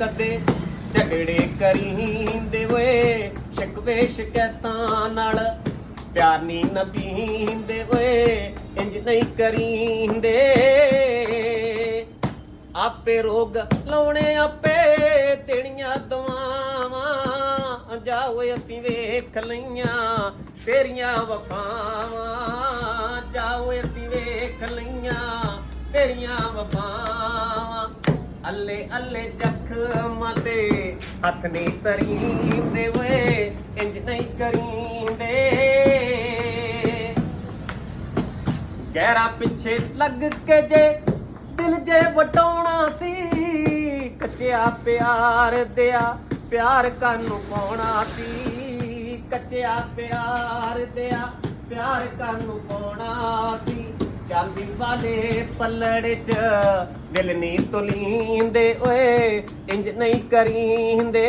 ਕਦੇ ਝਗੜੇ ਕਰੀਂਦੇ ਓਏ ਸ਼ਿਕਵੇ ਸ਼ਿਕਾਇਤਾਂ ਨਾਲ ਪਿਆਰ ਨਹੀਂ ਨਦੀਂਦੇ ਓਏ ਇੰਜ ਨਹੀਂ ਕਰੀਂਦੇ। ਆਪੇ ਰੋਗ ਲਾਉਣੇ ਆਪੇ ਤੇੜੀਆਂ ਦਵਾਵਾਂ ਜਾ ਓਏ ਅਸੀਂ ਵੇਖ ਲਈਆਂ ਤੇਰੀਆਂ ਵਫਾਵਾਂ, ਜਾ ਓਏ ਅਸੀਂ ਵੇਖ ਲਈਆਂ ਤੇਰੀਆਂ ਵਫਾਵਾਂ। ਅੱਲੇ ਅੱਲੇ ਜ਼ਖਮਾਂ ਤੇ ਹੱਥ ਨਹੀਂ ਤਰੀਂਦੇ ਓਏ ਇੰਜ ਨਹੀਂ ਕਰੀਂਦੇ। ਗਹਿਰਾ ਪਿੱਛੇ ਲੱਗ ਕੇ ਜੇ ਦਿਲ ਜੇ ਵਟਾਉਣਾ ਸੀ, ਕੱਚਿਆ ਪਿਆਰ ਦਿਆ, ਪਿਆਰ ਕਾਨੂੰ ਪਾਉਣਾ ਸੀ। ਕੱਚਿਆ ਪਿਆਰ ਦਿਆ, ਪਿਆਰ ਕਾਨੂੰ ਪਾਉਣਾ ਸੀ। ਚਾਂਦੀ ਵਾਲੇ ਪੱਲੜ ਚ ਦਿਲ ਨਹੀਂ ਤੁਲੀਂਦੇ, ਓਏ, ਇੰਜ ਨਹੀਂ ਕਰੀਂਦੇ।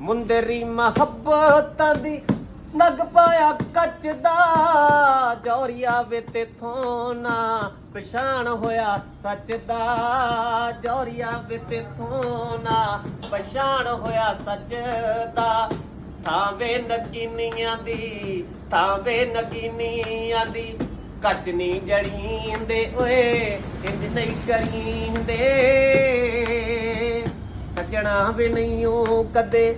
ਮੁੰਦਰੀ ਮੁਹੱਬਤਾਂ ਦੀ ਨਗ ਪਾਇਆ ਕੱਚ ਦਾ, ਜੌਰੀਆ ਵੇ ਤੇਥੋਂ ਨਾ ਪਛਾਣ ਹੋਇਆ ਸੱਚ ਦਾ। ਜੌਰੀਆ ਵੇ ਤੇਥੋਂ ਨਾ ਪਛਾਣ ਹੋਇਆ ਸੱਚ ਦਾ। ਥਾਵੇ ਨਗੀਨੀਆਂ ਦੀ, ਥਾਵੇ ਨਗੀਨੀਆਂ ਦੀ। ਕੱਚ ਨਹੀਂ ਜੜੀਂਦੇ, ਓਏ ਇੰਜ ਨਹੀਂ ਕਰੀਂਦੇ। ਸੱਜਣਾ ਵੀ ਨਹੀਂ ਉਹ ਕਦੇ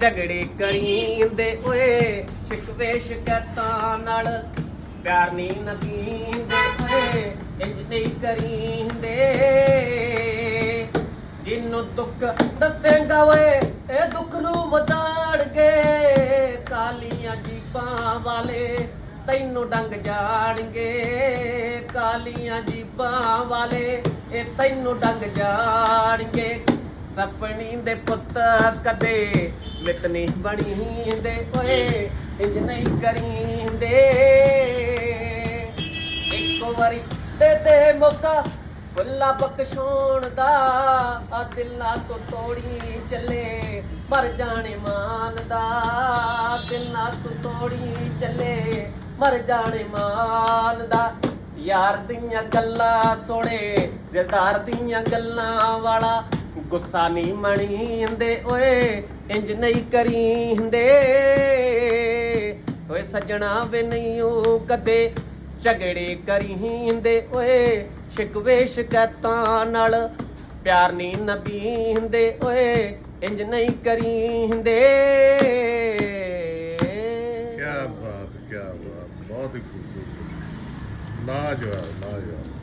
ਝਗੜੇ ਕਰੀਂਦੇ, ਓਏ ਸ਼ਿਕਵੇ ਸ਼ਿਕਾਇਤਾਂ ਨਾਲ ਪਿਆਰ ਨਹੀਂ ਨਦੀਂਦੇ, ਓਏ ਇੰਜ ਨਹੀਂ ਕਰੀਂਦੇ। ਜਿੰਨੂੰ ਦੁੱਖ ਦੱਸੇਗਾ, ਓਏ, ਇਹ ਦੁੱਖ ਨੂੰ ਵਧਾ ਵਧਾਣਗੇ ਕਾਲੀਆਂ ਜੀਬਾਂ ਵਾਲੇ ਤੈਨੂੰ ਡੰਗ ਜਾਣਗੇ। ਕਾਲੀਆਂ ਜੀਬਾਂ ਵਾਲੇ, ਇਹ ਤੈਨੂੰ ਡੰਗ ਜਾਣਗੇ। ਸਪਣੀ ਦੇ ਪੁੱਤ ਕਦੇ ਮਿਤ ਨਹੀਂ ਬਣੀਂਦੇ, ਓਏ ਇੰਜ ਨਹੀਂ ਕਰੀਂਦੇ। ਇੱਕ ਵਾਰੀ ਦੇ ਦੇ ਮੌਕਾ ਬੁੱਲਾ ਬਖਸ਼ੋਣ ਦਾ, ਆ ਦਿਲਾਂ ਤੋਂ ਤੋੜੀ ਚੱਲੇ, ਮਰ ਜਾਣੇ ਮਾਨ ਦਾ। ਦਿਲਾਂ ਤੋਂ ਤੋੜੀ ਚੱਲੇ, ਮਰ ਜਾਣੇ ਮਾਨ ਦਾ। ਯਾਰ ਦੀਆਂ ਗੱਲਾਂ ਸੁਣੇ, ਦਿਲਦਾਰ ਦੀਆਂ ਗੱਲਾਂ ਵਾਲਾ। ਗੁੱਸਾ ਨਹੀਂ ਮਣੀਂਦੇ ਓਏ ਇੰਜ ਨਹੀਂ ਕਰੀਂਦੇ ਓਏ, ਸੱਜਣਾ ਵੇ ਨਹੀਂ ਉਹ ਕਦੇ ਝਗੜੇ ਕਰੀਂਦੇ, ਓਏ ਸ਼ਿਕਵੇ ਸ਼ਿਕਾਇਤਾਂ ਨਾਲ। ਪਿਆਰ ਨਹੀਂ ਨਬੀਂਦੇ, ਓਏ ਇੰਜ ਨਹੀਂ ਕਰੀਂਦੇ। ਕੀ ਬਾਤ ਕੀ ਬਾਤ, ਬਹੁਤ ਹੀ ਖੂਬਸੂਰਤ। ਲਾਜਵਾਬ ਲਾਜਵਾਬ।